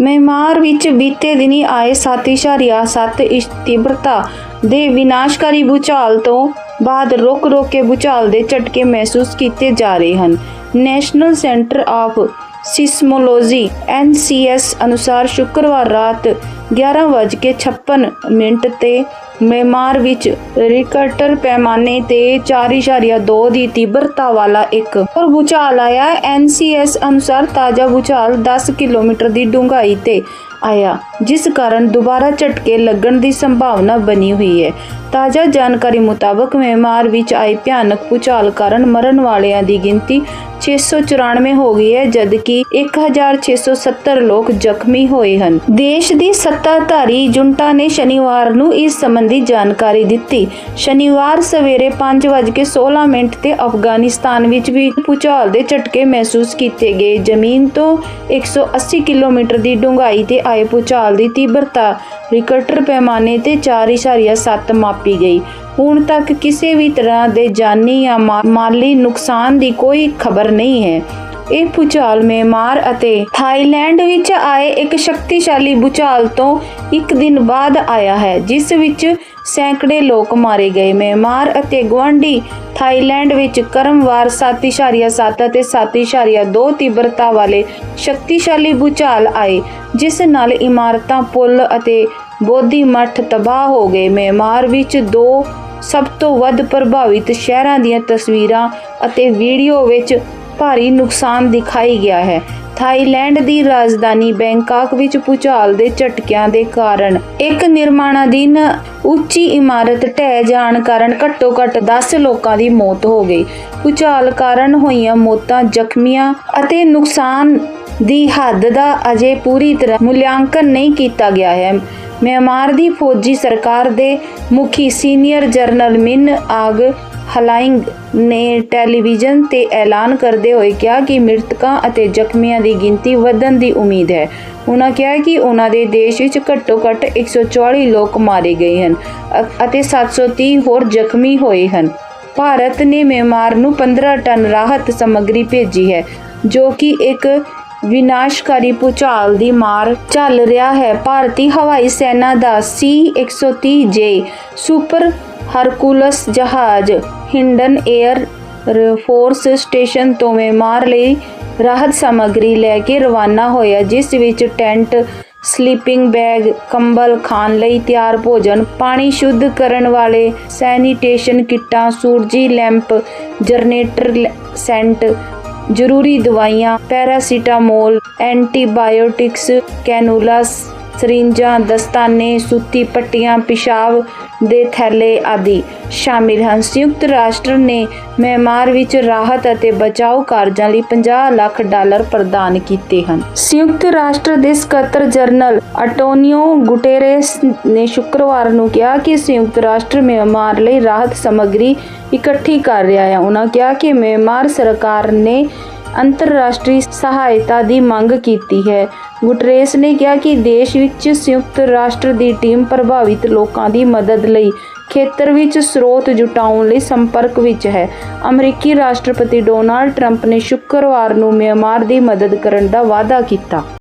Myanmar ਵਿੱਚ ਬੀਤੇ ਦਿਨੀ ਆਏ 7.7 ਇੰਚ ਤੀਬਰਤਾ ਦੇ ਵਿਨਾਸ਼ਕਾਰੀ ਭੂਚਾਲ ਤੋਂ ਬਾਅਦ ਰੁਕ-ਰੁਕ ਕੇ ਭੂਚਾਲ ਦੇ ਝਟਕੇ ਮਹਿਸੂਸ ਕੀਤੇ ਜਾ ਰਹੇ ਹਨ। National centre of seismology NCS ਅਨੁਸਾਰ ਸ਼ੁੱਕਰਵਾਰ ਰਾਤ 11:56 ਮਿੰਟ ਤੇ ਮਿਆਂਮਾਰ ਵਿੱਚ ਰਿਕਟਰ ਪੈਮਾਨੇ ਤੇ 4.2 ਦੀ ਤੀਬਰਤਾ ਵਾਲਾ ਇੱਕ ਹੋਰ ਭੂਚਾਲ ਆਇਆ। ਐਨਸੀਐਸ ਅਨੁਸਾਰ ਤਾਜ਼ਾ ਭੂਚਾਲ 10 ਕਿਲੋਮੀਟਰ ਦੀ ਡੂੰਘਾਈ ਤੇ ਆਇਆ, ਜਿਸ ਕਾਰਨ ਦੁਬਾਰਾ ਝਟਕੇ ਲੱਗਣ ਦੀ ਸੰਭਾਵਨਾ ਬਣੀ ਹੋਈ ਹੈ। ਤਾਜ਼ਾ ਜਾਣਕਾਰੀ ਮੁਤਾਬਕ ਮਿਆਂਮਾਰ ਵਿੱਚ ਆਏ ਭਿਆਨਕ ਭੂਚਾਲ ਕਾਰਨ ਮਰਨ ਵਾਲਿਆਂ ਦੀ ਗਿਣਤੀ 694 ਹੋ ਗਈ ਹੈ, ਜਦਕਿ 1670 ਲੋਕ ਜ਼ਖਮੀ ਹੋਏ ਹਨ। ਦੇਸ਼ ਦੀ ਸੱਤਾਧਾਰੀ ਜੁੰਟਾ ਨੇ ਸ਼ਨੀਵਾਰ ਨੂੰ ਇਸ ਸੰਬੰਧੀ ਜਾਣਕਾਰੀ ਦਿੱਤੀ। ਸ਼ਨੀਵਾਰ ਸਵੇਰੇ 5:16 ਮਿੰਟ ਤੇ ਅਫਗਾਨਿਸਤਾਨ ਵਿੱਚ ਵੀ ਭੂਚਾਲ ਦੇ ਝਟਕੇ ਮਹਿਸੂਸ ਕੀਤੇ ਗਏ। ਜ਼ਮੀਨ ਤੋਂ 180 ਕਿਲੋਮੀਟਰ ਦੀ ਡੂੰਘਾਈ ਤੇ ਆਏ ਭੂਚਾਲ ਦੀ ਤੀਬਰਤਾ ਰਿਕਟਰ ਪੈਮਾਨੇ ਤੇ 4.7 ਮਾਪੀ ਗਈ। ਹੁਣ ਤੱਕ ਕਿਸੇ ਵੀ ਤਰ੍ਹਾਂ ਦੇ ਜਾਨੀ ਜਾਂ ਮਾ- ਮਾਲੀ ਨੁਕਸਾਨ ਦੀ ਕੋਈ ਖਬਰ ਨਹੀਂ ਹੈ। ਇਹ ਭੂਚਾਲ ਮਿਆਂਮਾਰ ਅਤੇ ਥਾਈਲੈਂਡ ਵਿੱਚ ਆਏ ਇੱਕ ਸ਼ਕਤੀਸ਼ਾਲੀ ਭੂਚਾਲ ਤੋਂ ਇੱਕ ਦਿਨ ਬਾਅਦ ਆਇਆ ਹੈ, ਜਿਸ ਵਿੱਚ ਸੈਂਕੜੇ ਲੋਕ ਮਾਰੇ ਗਏ। ਮਿਆਂਮਾਰ ਅਤੇ ਗੁਆਂਢੀ ਥਾਈਲੈਂਡ ਵਿੱਚ ਕਰਮਵਾਰ 7.7 ਅਤੇ 7.2 ਤੀਬਰਤਾ ਵਾਲੇ ਸ਼ਕਤੀਸ਼ਾਲੀ ਭੂਚਾਲ ਆਏ, ਜਿਸ ਨਾਲ ਇਮਾਰਤਾਂ, ਪੁਲ ਅਤੇ ਬੋਧੀ ਮੱਠ ਤਬਾਹ ਹੋ ਗਏ। ਮਿਆਂਮਾਰ ਵਿੱਚ ਦੋ ਸਭ ਤੋਂ ਵੱਧ ਪ੍ਰਭਾਵਿਤ ਸ਼ਹਿਰਾਂ ਦੀਆਂ ਤਸਵੀਰਾਂ ਅਤੇ ਵੀਡੀਓ ਵਿੱਚ ਭਾਰੀ ਨੁਕਸਾਨ ਦਿਖਾਈ ਗਿਆ ਹੈ। ਥਾਈਲੈਂਡ ਦੀ ਰਾਜਧਾਨੀ ਬੈਂਕਾਕ ਵਿੱਚ ਭੂਚਾਲ ਦੇ ਝਟਕਿਆਂ ਦੇ ਕਾਰਨ ਇੱਕ ਨਿਰਮਾਣਾਧੀਨ ਉੱਚੀ ਇਮਾਰਤ ਢਹਿ ਜਾਣ ਕਾਰਨ ਘੱਟੋ-ਘੱਟ 10 ਲੋਕਾਂ ਦੀ ਮੌਤ ਹੋ ਗਈ। ਭੂਚਾਲ ਕਾਰਨ ਹੋਈਆਂ ਮੌਤਾਂ ਜ਼ਖਮੀਆਂ ਅਤੇ ਨੁਕਸਾਨ ਦੀ ਹੱਦ ਦਾ ਅਜੇ ਪੂਰੀ ਤਰ੍ਹਾਂ ਮੁਲਾਂਕਣ ਨਹੀਂ ਕੀਤਾ ਗਿਆ ਹੈ। ਮਿਆਂਮਾਰ ਦੀ ਫੌਜੀ ਸਰਕਾਰ ਦੇ ਮੁਖੀ ਸੀਨੀਅਰ ਜਰਨਲ ਮਿਨ ਆਗ ਹਲਾਇੰਗ ਨੇ ਟੈਲੀਵਿਜ਼ਨ ਤੇ ਐਲਾਨ ਕਰਦੇ ਹੋਏ ਕਿਹਾ ਕਿ ਮ੍ਰਿਤਕਾਂ ਅਤੇ ਜ਼ਖਮੀਆਂ ਦੀ ਗਿਣਤੀ ਵਧਣ ਦੀ ਉਮੀਦ ਹੈ। ਉਹਨਾਂ ਕਿਹਾ ਕਿ ਉਹਨਾਂ ਦੇ ਦੇਸ਼ ਵਿੱਚ ਘੱਟੋ-ਘੱਟ 144 ਲੋਕ ਮਾਰੇ ਗਏ ਹਨ ਅ- ਅਤੇ 730 ਹੋਰ ਜ਼ਖਮੀ ਹੋਏ ਹਨ। ਭਾਰਤ ਨੇ ਮਿਆਂਮਾਰ ਨੂੰ 15 ਟਨ ਰਾਹਤ ਸਮੱਗਰੀ ਭੇਜੀ ਹੈ, ਜੋ ਕਿ ਇੱਕ ਵਿਨਾਸ਼ਕਾਰੀ ਭੂਚਾਲ ਦੀ ਮਾਰ ਚੱਲ ਰਿਹਾ ਹੈ। ਭਾਰਤੀ ਹਵਾਈ ਸੈਨਾ ਦਾ C-130J ਸੁਪਰ ਹਰਕੂਲਸ ਜਹਾਜ਼ ਹਿੰਡਨ 에ਅਰ ਫੋਰਸ ਸਟੇਸ਼ਨ ਤੋਂ ਮਾਰ ਲਈ। ਰਾਹਤ ਸਮੱਗਰੀ ਲੈ ਕੇ ਰਵਾਨਾ ਹੋਇਆ, ਜਿਸ ਵਿੱਚ ਟੈਂਟ, ਸਲੀਪਿੰਗ ਬੈਗ, ਕੰਬਲ ਖਾਣ ਲਈ ਤਿਆਰ ਭੋਜਨ, ਪਾਣੀ ਸ਼ੁੱਧ ਕਰਨ ਵਾਲੇ ਸੈਨੀਟੇਸ਼ਨ ਕਿੱਟਾਂ, ਸੂਰਜੀ ਲੈਂਪ, ਜਨਰੇਟਰ ਲੈ- ਸੈਂਟ ਜ਼ਰੂਰੀ ਦਵਾਈਆਂ ਪੈਰਾਸੀਟਾਮੋਲ ਐਂਟੀਬਾਇਓਟਿਕਸ ਕੈਨੂਲਾਸ ਸਰਿੰਜਾਂ, ਦਸਤਾਨੇ, ਸੂਤੀ ਪੱਟੀਆਂ, ਪਿਸ਼ਾਬ ਦੇ ਥੈਲੇ ਆਦਿ ਸ਼ਾਮਿਲ ਹਨ। ਸੰਯੁਕਤ ਰਾਸ਼ਟਰ ਨੇ ਮਿਆਂਮਾਰ ਵਿੱਚ ਰਾਹਤ ਅਤੇ ਬਚਾਓ ਕਾਰਜਾਂ ਲਈ 50 ਲੱਖ ਡਾਲਰ ਪ੍ਰਦਾਨ ਕੀਤੇ ਹਨ। ਸੰਯੁਕਤ ਰਾਸ਼ਟਰ ਦੇ ਸਕੱਤਰ ਜਨਰਲ ਅਟੋਨੀਓ ਗੁਟੇਰੇਸ ਨੇ ਸ਼ੁੱਕਰਵਾਰ ਨੂੰ ਕਿਹਾ ਕਿ ਸੰਯੁਕਤ ਰਾਸ਼ਟਰ ਮਿਆਂਮਾਰ ਲਈ ਰਾਹਤ ਸਮੱਗਰੀ ਇਕੱਠੀ ਕਰ ਰਿਹਾ ਹੈ। ਉਹਨਾਂ ਕਿਹਾ ਕਿ ਮਿਆਂਮਾਰ ਸਰਕਾਰ ਨੇ ਅੰਤਰਰਾਸ਼ਟਰੀ ਸਹਾਇਤਾ ਦੀ ਮੰਗ ਕੀਤੀ ਹੈ। ਗੁਟਰੇਸ ਨੇ ਕਿਹਾ ਕਿ ਦੇਸ਼ ਵਿੱਚ ਸੰਯੁਕਤ ਰਾਸ਼ਟਰ ਦੀ ਟੀਮ ਪ੍ਰਭਾਵਿਤ ਲੋਕਾਂ ਦੀ ਮਦਦ ਲਈ ਖੇਤਰ ਵਿੱਚ ਸਰੋਤ ਜੁਟਾਉਣ ਲਈ ਸੰਪਰਕ ਵਿੱਚ ਹੈ। ਅਮਰੀਕੀ ਰਾਸ਼ਟਰਪਤੀ ਡੋਨਾਲਡ ਟਰੰਪ ਨੇ ਸ਼ੁੱਕਰਵਾਰ ਨੂੰ ਮਿਆਂਮਾਰ ਦੀ ਮਦਦ ਕਰਨ ਦਾ ਵਾਅਦਾ ਕੀਤਾ।